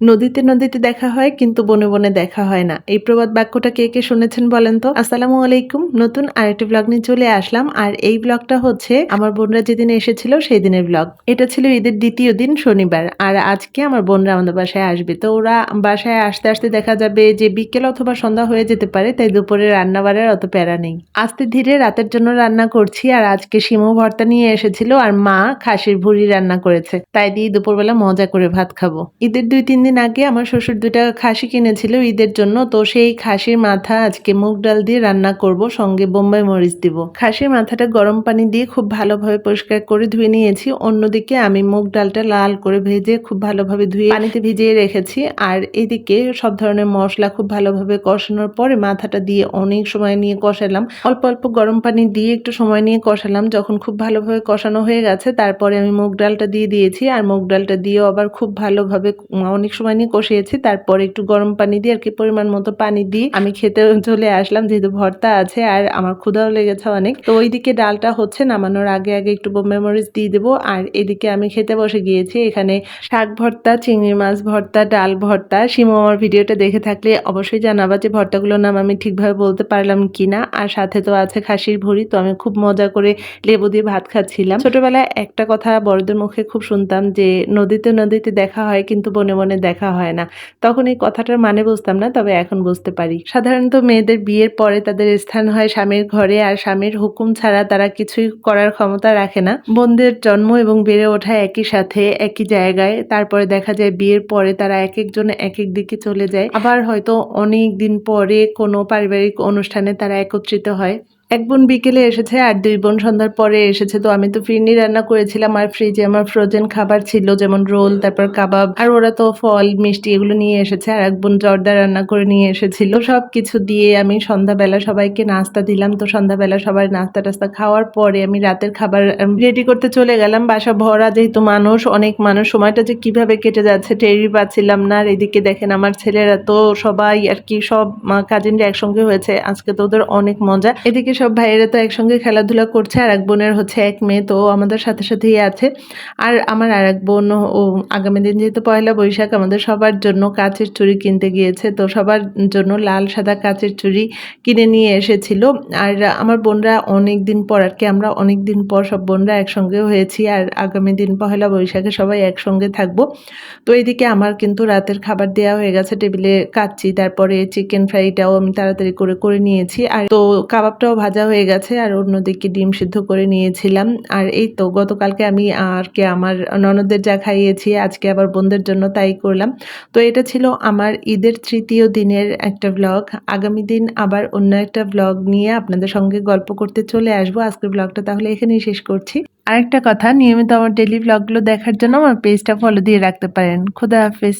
নদীতে নদীতে দেখা হয়, কিন্তু বনে বনে দেখা হয় না। এই প্রবাদ বাক্যটা কে কে শুনেছেন বলেন তো? আসসালামু আলাইকুম। নতুন আরেকটি ব্লগ নিয়ে চলে আসলাম। আর এই ব্লগটা হচ্ছে আমার বোনরা যেদিন এসেছিল, সেই দিনের ব্লগ এটা ছিল ঈদের দ্বিতীয় দিন শনিবার। আর আজকে আমার বোনরা আমাদের বাসায় আসবে। তো ওরা বাসায় আসতে আসতে দেখা যাবে যে বিকেল অথবা সন্ধ্যা হয়ে যেতে পারে, তাই দুপুরে রান্না বাড়ার অত প্যারা নেই। আস্তে ধীরে রাতের জন্য রান্না করছি। আর আজকে শিমু ভর্তা নিয়ে এসেছিল। আর মা খাসির ভুড়ি রান্না করেছে। তাই দিয়ে দুপুরবেলা মজা করে ভাত খাব। ঈদের দুই তিন দিন আগে আমার শ্বশুর দুটা খাসি কিনেছিল ঈদের জন্য, তো সেই খাসির মাথা আজকে মুগ ডাল দিয়ে রান্না করব, সঙ্গে বোম্বাই মরিচ দিব। খাসির মাথাটা গরম পানি দিয়ে খুব ভালোভাবে পরিষ্কার করে ধুয়ে নিয়েছি, অন্যদিকে আমি মুগ ডালটা লাল করে ভেজে খুব ভালোভাবে ধুয়ে পানিতে ভিজিয়ে রেখেছি, আর এদিকে সব ধরনের মশলা খুব ভালোভাবে কষানোর পরে মাথাটা দিয়ে অনেক সময় নিয়ে কষালাম। অল্প অল্প গরম পানি দিয়ে একটু সময় নিয়ে কষালাম, যখন খুব ভালোভাবে কষানো হয়ে গেছে, তারপরে আমি মুগ ডালটা দিয়ে দিয়েছি, আর মুগ ডালটা দিয়েও আবার খুব ভালোভাবে অনেক সময় নিয়ে কষিয়েছি, তারপরে একটু গরম পানি দিয়ে আর কি পরিমাণ মতো পানি দিয়ে আমি খেতে চলে আসলাম যেহেতু ভর্তা আছে আর আমার ক্ষুধাও লেগেছে অনেক। তো ওইদিকে ডালটা হচ্ছে নামানোর আগে আগে একটু বোম্বে মরিচ দিয়ে দেবো। আর এদিকে আমি খেতে বসে গিয়েছি, এখানে শাক ভর্তা, চিংড়ি মাছ ভর্তা, ডাল ভর্তা। শিমু আমার ভিডিওটা দেখে থাকলে অবশ্যই জানাবা যে ভর্তাগুলোর নাম আমি ঠিকভাবে বলতে পারলাম কিনা। আর সাথে তো আছে খাসির ভুড়ি, তো আমি খুব মজা করে লেবু দিয়ে ভাত খাচ্ছিলাম। ছোটবেলায় একটা কথা বড়দের মুখে খুব শুনতাম যে নদীতে নদীতে দেখা হয়, কিন্তু বনে বনে দেখা হয় না। তখন এই কথাটার মানে বুঝতাম না, তবে এখন বুঝতে পারি। সাধারণত মেয়েদের বিয়ের পরে তাদের স্থান হয় স্বামীর ঘরে, আর স্বামীর হুকুম ছাড়া তারা কিছুই করার ক্ষমতা রাখে না। বোনদের জন্ম এবং বেড়ে ওঠা একই সাথে একই জায়গায়, তারপরে দেখা যায় বিয়ের পরে তারা এক একজন এক এক দিকে চলে যায়। আবার হয়তো অনেক দিন পরে কোনো পারিবারিক অনুষ্ঠানে তারা একত্রিত হয়। এক বোন বিকেলে এসেছে আর দুই বোন সন্ধ্যার পরে এসেছে। তো আমি তো ফিরনি রান্না করেছিলাম আর ফ্রিজে আমার ফ্রোজেন খাবার ছিল, যেমন রোল, তারপর কাবাব, আর ওরা তো ফল, মিষ্টি এগুলো নিয়ে এসেছে আর এক বোন জর্দা রান্না করে নিয়ে এসেছিল। সব কিছু দিয়ে আমি সন্ধ্যাবেলা সবাইকে নাস্তা দিলাম। তো সন্ধ্যাবেলা সবাই নাস্তা টাস্তা খাওয়ার পরে আমি রাতের খাবার রেডি করতে চলে গেলাম। বাসা ভরা যেহেতু মানুষ, অনেক মানুষ, সময়টা যে কীভাবে কেটে যাচ্ছে টেরি পাচ্ছিলাম না। আর এদিকে দেখেন আমার ছেলেরা তো সবাই আর কি সব কাজিনরা একসঙ্গে হয়েছে। আজকে তো ওদের অনেক মজা। এদিকে সব ভাইয়েরা তো একসঙ্গে খেলাধুলা করছে, আর এক বোনের হচ্ছে এক মেয়ে, তো আমাদের সাথে সাথেই আছে। আর আমার আর এক বোন, ও আগামী দিন যেহেতু পয়লা বৈশাখ, আমাদের সবার জন্য কাচের চুড়ি কিনতে গিয়েছে, তো সবার জন্য লাল, সাদা কাচের চুড়ি কিনে নিয়ে এসেছিল। আর আমার বোনরা অনেক দিন পর, আর কি আমরা অনেক দিন পর সব বোনরা একসঙ্গে হয়েছি, আর আগামী দিন পহেলা বৈশাখে সবাই একসঙ্গে থাকব। তো এইদিকে আমার কিন্তু রাতের খাবার দেওয়া হয়ে গেছে, টেবিলে কাচ্ছি তারপরে চিকেন ফ্রাইটাও আমি তাড়াতাড়ি করে করে নিয়েছি। আর তো কাবাবটাও ভাজা হয়ে গেছে আর অন্যদিকে ডিম সিদ্ধ করে নিয়েছিলাম। আর এই তো গতকালকে আমি আর কে আমার ননদের যা খাইয়েছি, আজকে আবার বোনদের জন্য তাই করলাম। তো এটা ছিল আমার ঈদের তৃতীয় দিনের একটা ব্লগ আগামী দিন আবার অন্য একটা ব্লগ নিয়ে আপনাদের সঙ্গে গল্প করতে চলে আসব। আজকের ব্লগটা তাহলে এখানেই শেষ করছি। আরেকটা কথা, নিয়মিত আমার ডেলি ব্লগগুলো দেখার জন্য আমার পেজটা ফলো দিয়ে রাখতে পারেন। খুদা হাফেজ।